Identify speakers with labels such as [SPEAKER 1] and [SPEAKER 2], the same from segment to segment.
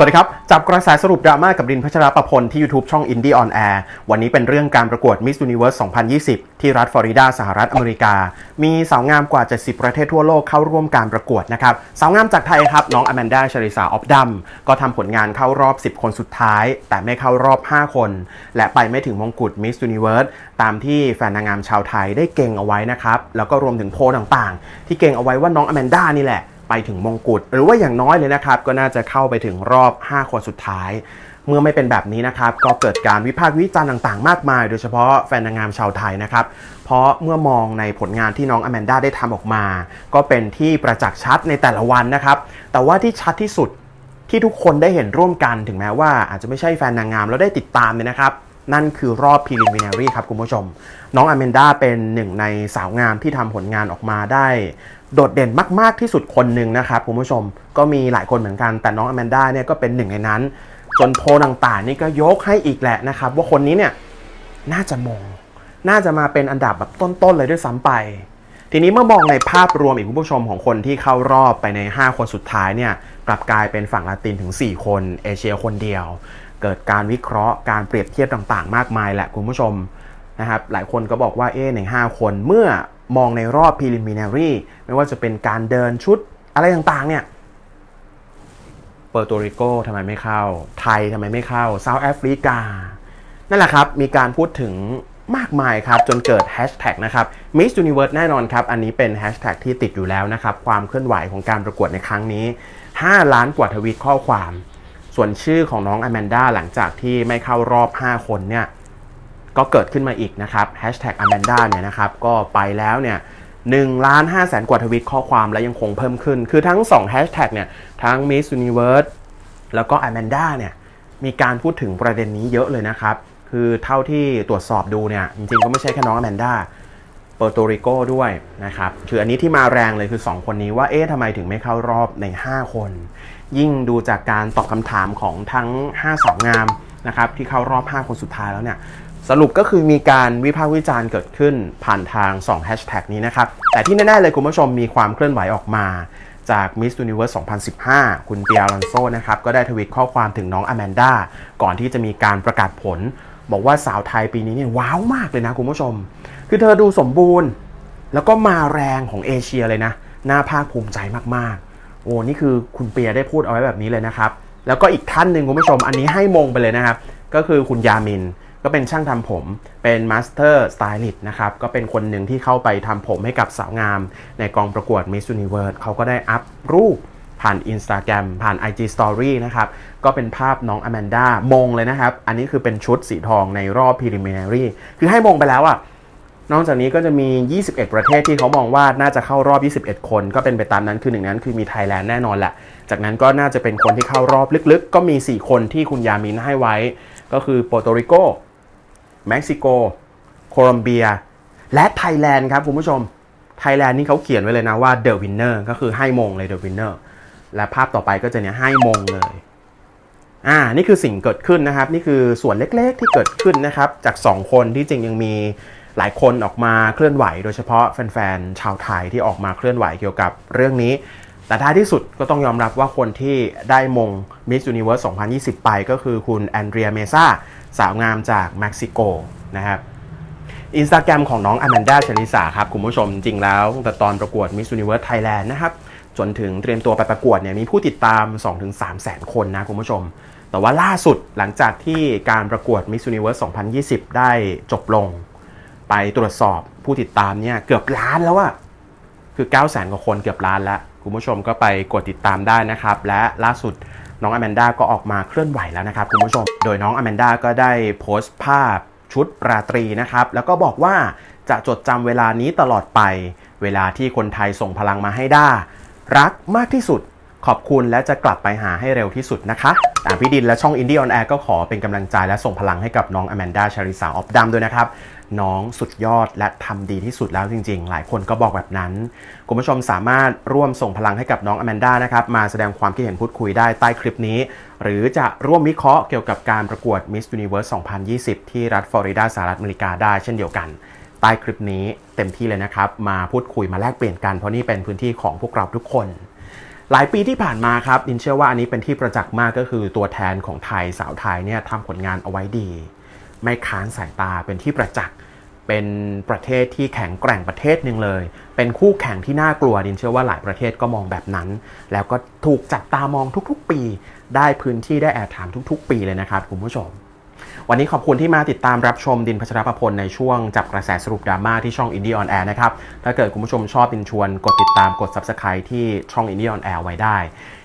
[SPEAKER 1] สวัสดีครับ จับกระแสสรุปดราม่ากับดินพัชรประพลที่ YouTube ช่อง Indie on Air วันนี้เป็นเรื่องการประกวด Miss Universe 2020 ที่รัฐฟลอริดาสหรัฐอเมริกา มีสาวงามกว่า 70 ประเทศทั่วโลกเข้าร่วมการประกวดนะครับ สาวงามจากไทยครับ น้องอแมนดาชริสาออฟดัมก็ทำผลงานเข้ารอบ 10 คนสุดท้าย แต่ไม่เข้ารอบ 5 คน และไปไม่ถึงมงกุฎ Miss Universe ตามที่แฟนนางงามชาวไทยได้เก่งเอาไว้นะครับแล้วก็รวมถึงโพลต่างๆ ที่เก่งเอาไว้ว่าน้องอแมนดานี่แหละ ไปถึงมงกุฎหรือว่าอย่างน้อยเลยนะครับก็น่าจะเข้าไปถึงรอบ 5 คนสุดท้าย เมื่อไม่เป็นแบบนี้นะครับก็เกิดการวิพากษ์วิจารณ์ต่างๆ มากมาย โดยเฉพาะแฟนนางงามชาวไทยนะครับเพราะเมื่อมองในผลงานที่น้องอแมนด้าได้ทำออกมา ก็เป็นที่ประจักษ์ชัดในแต่ละวันนะครับแต่ว่าที่ชัดที่สุดที่ทุกคนได้เห็นร่วมกันถึงแม้ว่าอาจจะไม่ใช่แฟนนางงามแล้วได้ติดตามเนี่ยนะครับ นั่นคือรอบ preliminary ครับคุณผู้ชม น้องอแมนด้าเป็นหนึ่งในสาวงามที่ทำผลงานออกมาได้ โดดเด่นมาก ๆ ที่สุดคนหนึ่งนะครับคุณผู้ชม ก็มีหลายคนเหมือนกัน แต่น้องอแมนด้าเนี่ยก็เป็นหนึ่งในนั้น จนโพลต่างๆ นี่ก็ยกให้อีกแหละนะครับ ว่าคนนี้เนี่ยน่าจะมง น่าจะมาเป็นอันดับแบบต้น ๆ เลยด้วยซ้ำไปทีนี้เมื่อมองในภาพรวมอีกคุณผู้ชมของคนที่เข้ารอบไปใน 5 คนสุดท้ายเนี่ยกลับกลายเป็นฝั่งลาตินถึง 4 คน เอเชียคนเดียว เกิดการวิเคราะห์การเปรียบเทียบต่างๆ มากมายแหละคุณผู้ชมนะครับหลายคนก็บอกว่าเอ๊ะใน5คนเมื่อมองในรอบ preliminary ไม่ว่าจะเป็นการเดินชุดอะไรต่างๆเนี่ยเปอร์โตริโกทำไมไม่เข้า ไทยทำไมไม่เข้าเซาท์แอฟริกา นั่นแหละครับ มีการพูดถึงมากมายครับ จนเกิดแฮชแท็กนะครับ Miss Universe แน่นอนครับ อันนี้เป็นแฮชแท็กที่ติดอยู่แล้วนะครับ ความเคลื่อนไหวของการประกวดในครั้งนี้ 5 ล้านกว่าทวีตข้อความ ส่วนชื่อของน้องอแมนด้าหลังจากที่ไม่เข้ารอบ 5 คนเนี่ยก็เกิดขึ้นมาอีกนะครับแฮชแท็กอแมนด้าเนี่ยนะครับก็ไปแล้วเนี่ย1ล้าน5แสนกว่าทวิตข้อความและยังคงเพิ่มขึ้น คือทั้ง2แฮชแท็กเนี่ยทั้ง Miss Universe แล้วก็อแมนด้าเนี่ยมีการพูดถึงประเด็นนี้เยอะเลยนะครับ คือเท่าที่ตรวจสอบดูเนี่ยจริงๆก็ไม่ใช่แค่น้องอแมนด้า เปอร์โตริโกด้วยนะครับคืออันนี้ที่มาแรงเลยคือ 2 คนนี้ว่าเอ๊ะทำไมถึงไม่เข้ารอบใน 5 คน ยิ่งดูจากการตอบคำถามของทั้ง 5 สาวงามนะครับที่เข้ารอบ 5 คนสุดท้ายแล้วเนี่ยสรุปก็คือมีการวิพากษ์วิจารณ์เกิดขึ้นผ่านทาง2แฮชแท็กนี้นะครับ แต่ที่แน่ ๆ เลยคุณผู้ชมมีความเคลื่อนไหวออกมาจาก Miss Universe 2015 คุณเปียร์ลอนโซนะครับ ก็ได้ทวิตข้อความถึงน้องอแมนด้าก่อนที่จะมีการประกาศผล บอกว่าสาวไทยปีนี้เนี่ยว้าวมากเลยนะคุณผู้ชม คือเธอดูสมบูรณ์ แล้วก็มาแรงของเอเชียเลยนะน่าภาคภูมิใจมากๆ โอ้นี่คือคุณเปียได้พูดเอาไว้แบบนี้เลยนะครับ แล้วก็อีกท่านหนึ่งคุณผู้ชมอันนี้ให้มงไปเลยนะครับ ก็คือคุณยามินก็เป็นช่างทำผม เป็นมาสเตอร์สไตลิสต์นะครับ ก็เป็นคนหนึ่งที่เข้าไปทำผมให้กับสาวงาม ในกองประกวด Miss Universe เขาก็ได้อัพรูป ผ่าน Instagram ผ่าน IG Story นะครับ ก็เป็นภาพน้องอแมนด้ามงเลยนะครับ อันนี้คือเป็นชุดสีทองในรอบ preliminary คือให้มงไปแล้วอะนอกจากนี้ก็จะมี 21 ประเทศที่เขามองว่าน่าจะเข้ารอบ 21 คน ก็เป็นไปตามนั้นคือหนึ่งนั้นคือมีไทยแลนด์แน่นอนแหละ จากนั้นก็น่าจะเป็นคนที่เข้ารอบลึกๆ ก็มี 4 คนที่คุณยามินให้ไว้ ก็คือโปรโตริโกเม็กซิโก โคลอมเบีย และไทยแลนด์ครับคุณผู้ชม ไทยแลนด์นี่เขาเขียนไว้เลยนะว่า The Winner ก็คือให้มงเลย The Winner และภาพต่อไปก็จะเนี่ยให้มงเลยอ่านี่คือสิ่งเกิดขึ้นนะครับ นี่คือส่วนเล็กๆที่เกิดขึ้นนะครับ จาก 2 คนที่จริงยังมีหลายคนออกมาเคลื่อนไหว โดยเฉพาะแฟนๆชาวไทยที่ออกมาเคลื่อนไหวเกี่ยวกับเรื่องนี้ แต่ท้ายที่สุดก็ต้องยอมรับว่าคนที่ได้มง Miss Universe 2020 ไปก็คือคุณแอนเดรียเมซาสาวงามจากเม็กซิโกนะครับอินสตาแกรมของน้องอแมนดาชลิสาครับ คุณผู้ชมจริงแล้วแต่ตอนประกวด Miss Universe Thailand นะครับ จนถึงเตรียมตัวไปประกวดเนี่ยมีผู้ติดตาม 2-3แสนคนนะคุณผู้ชม แต่ว่าล่าสุดหลังจากที่การประกวด Miss Universe 2020 ได้จบลง ไปตรวจสอบผู้ติดตามเนี่ยเกือบล้านแล้วอะคือ 9 0 0 0 0 0กว่าคนเกือบล้านแล้ว คุณผู้ชมก็ไปกดติดตามได้นะครับ และล่าสุดน้องอแมนด้าก็ออกมาเคลื่อนไหวแล้วนะครับคุณผู้ชม โดยน้องอแมนด้าก็ได้โพสต์ภาพชุดราตรีนะครับ แล้วก็บอกว่าจะจดจำเวลานี้ตลอดไป เวลาที่คนไทยส่งพลังมาให้ด้า รักมากที่สุด ขอบคุณและจะกลับไปหาให้เร็วที่สุดนะคะอ่าพี่ดินและช่อง Indie on Air ก็ขอเป็นกำลังใจและส่งพลังให้กับน้องอแมนดาชาริสาออฟดัมด้วยนะครับ น้องสุดยอดและทำดีที่สุดแล้วจริง ๆ หลายคนก็บอกแบบนั้น คุณผู้ชมสามารถร่วมส่งพลังให้กับน้องอแมนดานะครับ มาแสดงความคิดเห็นพูดคุยได้ใต้คลิปนี้ หรือจะร่วมวิเคราะห์เกี่ยวกับการประกวด Miss Universe 2020 ที่รัฐฟลอริดาสหรัฐอเมริกาได้เช่นเดียวกัน ใต้คลิปนี้เต็มที่เลยนะครับ มาพูดคุยมาแลกเปลี่ยนกันเพราะนี่เป็นพื้นที่ของพวกเราทุกคน หลายปีที่ผ่านมาครับดินเชื่อว่าอันนี้เป็นที่ประจักษ์มากก็คือตัวแทนของไทยสาวไทยเนี่ยทำผลงานเอาไว้ดี ไม่ค้านสายตาเป็นที่ประจักษ์เป็นประเทศที่แข็งแกร่งประเทศหนึ่งเลย เป็นคู่แข่งที่น่ากลัวดินเชื่อว่าหลายประเทศก็มองแบบนั้น แล้วก็ถูกจับตามองทุกๆ ปี ได้พื้นที่ได้แอร์ไทม์ทุก ๆ ปีเลยนะครับคุณผู้ชม วันนี้ขอบคุณที่มาติดตามรับชมดินพัชรประพลในช่วงจับกระแสสรุปดราม่าที่ช่อง Indie on Air นะครับ ถ้าเกิดคุณผู้ชมชอบดินชวนกดติดตามกด Subscribe ที่ช่อง Indie on Air ไว้ได้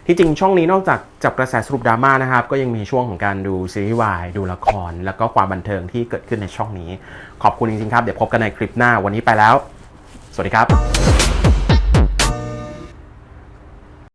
[SPEAKER 1] ที่จริงช่องนี้นอกจากจับกระแสสรุปดราม่านะครับก็ยังมีช่วงของการดูซีรีส์วายดูละคร แล้วก็ความบันเทิงที่เกิดขึ้นในช่องนี้ ขอบคุณจริงๆครับเดี๋ยวพบกันในคลิปหน้าวันนี้ไปแล้ว สวัสดีครับ